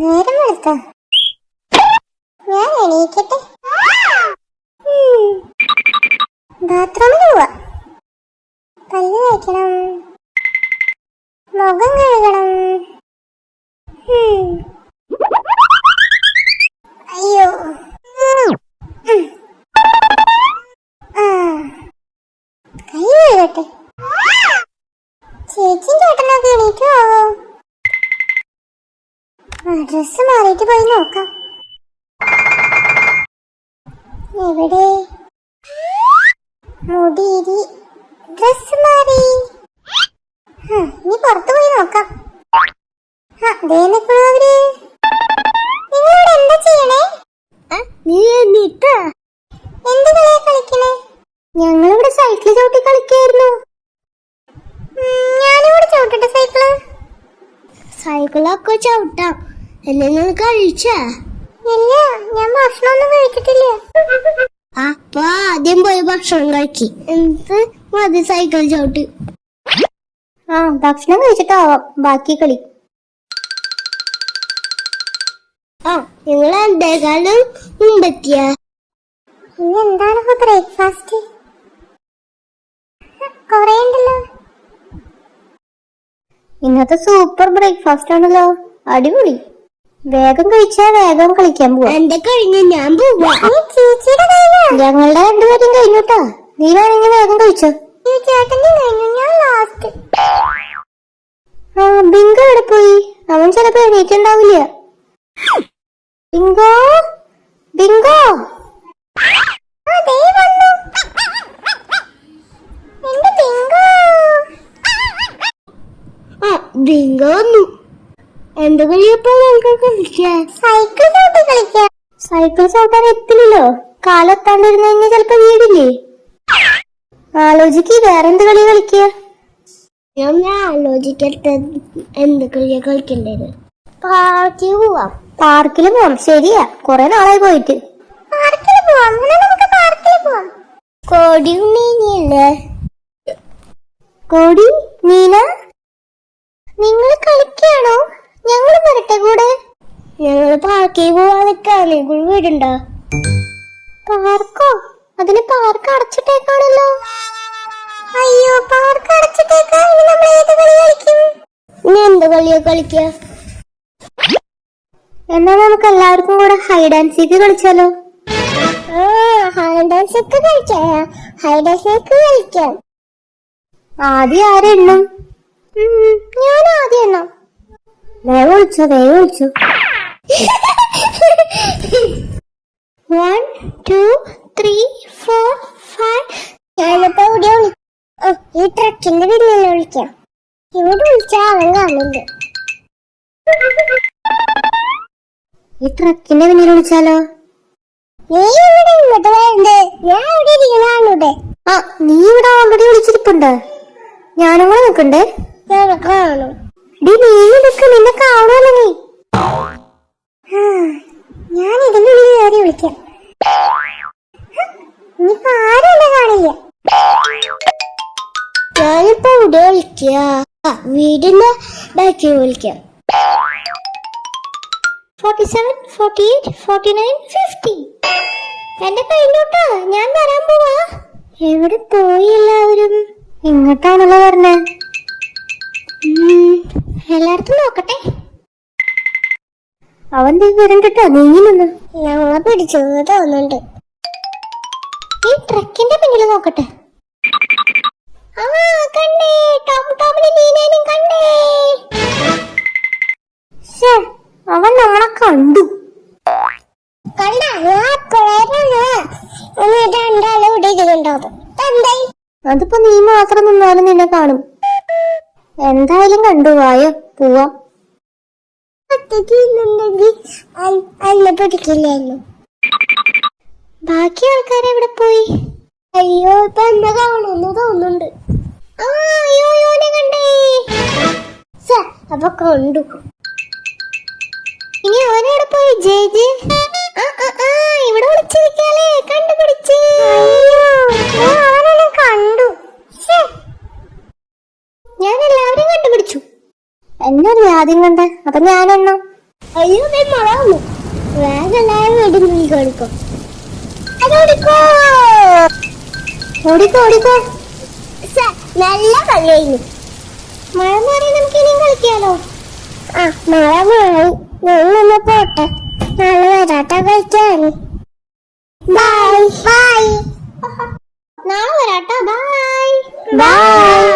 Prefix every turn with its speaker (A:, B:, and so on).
A: നേരം വെളുത്ത? ഞാൻ എണീക്കട്ടെ. ബാത്റൂമിൽ പോവാ. പല്ല് തേക്കണം. മുഖം കഴുകണം. അയ്യോ. കൈ കഴുകട്ടെ. ചേച്ചിയും ചേട്ടനൊക്കെ എണീറ്റോ ഡ്രസ് മാറിയിട്ട് പോയി നോക്കാം. എവിടെ? മുടിയിരി ഡ്രസ് മാറി. ഇനി പുറത്തു പോയി നോക്കാം.
B: ഞങ്ങളിവിടെ സൈക്കിൾ ചവിട്ടി കളിക്കായിരുന്നു.
A: ഉം, ഞാനിവിടെ ചവിട്ടട്ടെ സൈക്കിൾ
B: സൈക്കിളൊക്കെ ചവിട്ടാം. എല്ലാം കഴിച്ചാ?
A: ഇല്ല ഞാൻ ഭക്ഷണമൊന്നും കഴിച്ചിട്ടില്ല.
B: അപ്പൊ ആദ്യം പോയി ഭക്ഷണം കഴിക്കി. എന്നിട്ട് മതി സൈക്കിൾ ചവിട്ട്.
A: ആ ഭക്ഷണം കഴിച്ചിട്ടാവാം. ബാക്കി കളി.
B: ആ നിങ്ങൾ എന്തേക്കാളും മുമ്പെത്തിയ?
A: ഇന്ന് എന്താണ് ബ്രേക്ക്ഫാസ്റ്റ് കൊറേ ഉണ്ടല്ലോ. ഇന്നത്തെ സൂപ്പർ ബ്രേക്ക്ഫാസ്റ്റ് ആണല്ലോ. അടിപൊളി. വേഗം കഴിച്ചാ വേഗം കളിക്കാൻ പോവാ.
B: എന്റെ കഴിഞ്ഞ? ഞാൻ പോവാ.
A: ഞങ്ങളുടെ രണ്ടുപേരും കഴിഞ്ഞുട്ടാ നീ വേണമെങ്കിൽ വേഗം കഴിച്ചോ. ആ ബിങ്കോ എവിടെ പോയി? അവൻ ചിലപ്പോ എണീറ്റുണ്ടാവില്ല. ബിങ്കോ? ബിങ്കോ? ബിങ്കോ?
B: ഒന്നും ബിങ്ക വന്നു. എന്ത് നമുക്ക്
A: സൈക്കിൾ ചവിട്ടി കളിക്കാം. സൈക്കിൾ ചവിട്ടാൻ എത്തില്ലല്ലോ. കാലെത്താണ്ടിരുന്നു കഴിഞ്ഞാൽ ചിലപ്പോ വീടില്ലേ? ആലോചിക്ക് വേറെന്ത് കളി കളിക്കുക
B: ഞാൻ ആലോചിക്കട്ടെ എന്ത് കളിയാ കളിക്കേണ്ടത്?
A: പാർക്കിൽ പോവാം. പാർക്കിൽ പോവാം. ശരിയാ. കൊറേ നാളായി പോയിട്ട്. പാർക്കിൽ പോവാം. നമുക്ക് പാർക്കിൽ പോവാം.
B: കോടി നീങ്ങിയല്ലേ
A: കോടി നീന നിങ്ങൾ കളിക്കാണോ? ഞങ്ങൾ വരട്ടെ കൂടെ?
B: ഞങ്ങൾ പാർക്കിൽ പോവാതൊക്കെയാണ് കൂടി വീടുണ്ടോ?
A: പാർക്കോ അതിന് പാർക്ക് അടച്ചിട്ടേക്കാണല്ലോ. അയ്യോ പാർക്ക് അടച്ചിട്ടേക്കാ നമ്മൾ ഏത് കളി കളിക്കും?
B: ഇനി
A: എന്നാ നമുക്ക് എല്ലാവർക്കും കൂടെ ഹൈഡ് ആൻഡ് സീക്ക് കളിച്ചാലോ?
B: ഹൈഡൻസൊക്കെ കളിക്കാം ഹൈഡൻസൊക്കെ കളിക്കാം.
A: ആദ്യം ആരെണ്ണം? ഞാൻ ആദ്യം എണ്ണം. വേഗം വിളിച്ചോ one two three four five
B: ഞാനിപ്പോ ഇവിടെ വിളി ഈ ട്രക്കിന്റെ പിന്നിൽ വിളിക്കാം. ഇവിടെ വിളിച്ചാ അവൻ കാണില്ല
A: ഈ ട്രക്കിന്റെ പിന്നിൽ വിളിച്ചാലോ?
B: നീ ഇവിടെ ഇങ്ങോട്ട് വരണ്ടേ? ഞാൻ ഇവിടെ ഇരിക്കണാണിവിടെ
A: ആ നീ ഇവിടെ ഓൾറെഡി വിളിച്ചിരിപ്പുണ്ട്. ഞാനും കൂടെ നിൽക്കണ്ടേ?
B: കാണും.
A: ഞാൻ കയറി വിളിക്കാം. ഇനിയിപ്പോ ആരും എന്നെ കാണില്ല.
B: ഞാനിപ്പോ ഇവിടെ വിളിക്കുക ആ, വീടിന്റെ ബാക്കി വിളിക്കാം.
A: Forty seven forty eight forty nine fifty എന്റെ കഴിഞ്ഞോട്ടാ ഞാൻ വരാൻ പോവാ. എവിടെ പോയി എല്ലാവരും? ഇങ്ങോട്ടാണല്ലോ പറഞ്ഞേ എല്ലായിടത്തും നോക്കട്ടെ. അവൻ ദേ വരണ്ടിട്ടോ നീങ്ങി നിന്ന്.
B: ഞങ്ങളെ പിടിച്ചു തോന്നുന്നുണ്ട്.
A: ഈ ട്രക്കിന്റെ പിന്നിൽ നോക്കട്ടെ. കണ്ടേ കണ്ടേ അവൻ നമ്മളെ കണ്ടു. അതിപ്പോ നീ മാത്രം നിന്നാലും നിന്നെ കാണും. എന്തായാലും കണ്ടു വായോ? പോവാം.
B: പിടിക്കില്ലായിരുന്നു
A: ബാക്കി ആൾക്കാരെ എവിടെ പോയി?
B: അയ്യോ ഇപ്പൊ എന്നെ കാണുന്നു തോന്നുന്നുണ്ട്.
A: ആ അയ്യോ കണ്ടേ.
B: അപ്പൊ കണ്ടു.
A: ഇനി അവനെവിടെ പോയി? ജെ? ആദ്യം കണ്ട അപ്പൊ ഞാനെണ്ണോ.
B: അയ്യോ മറന്നു വേഗം എല്ലാവരും വെടിമുള്ളി കളിക്കും അതോടിക്കോ
A: ഓടിക്കോ. ഓടിക്കോ
B: സ, നല്ല കളിയായിരുന്നു.
A: മഴ മാറി നമുക്ക് ഇനിയും കളിക്കാലോ.
B: ആ മഴ മാറി. ഞങ്ങൾ പോട്ടെ. നാളെ വരാട്ട കഴിക്കാൻ ബൈ ബൈ
A: നാളെ വരാട്ടോ. Bye
B: bye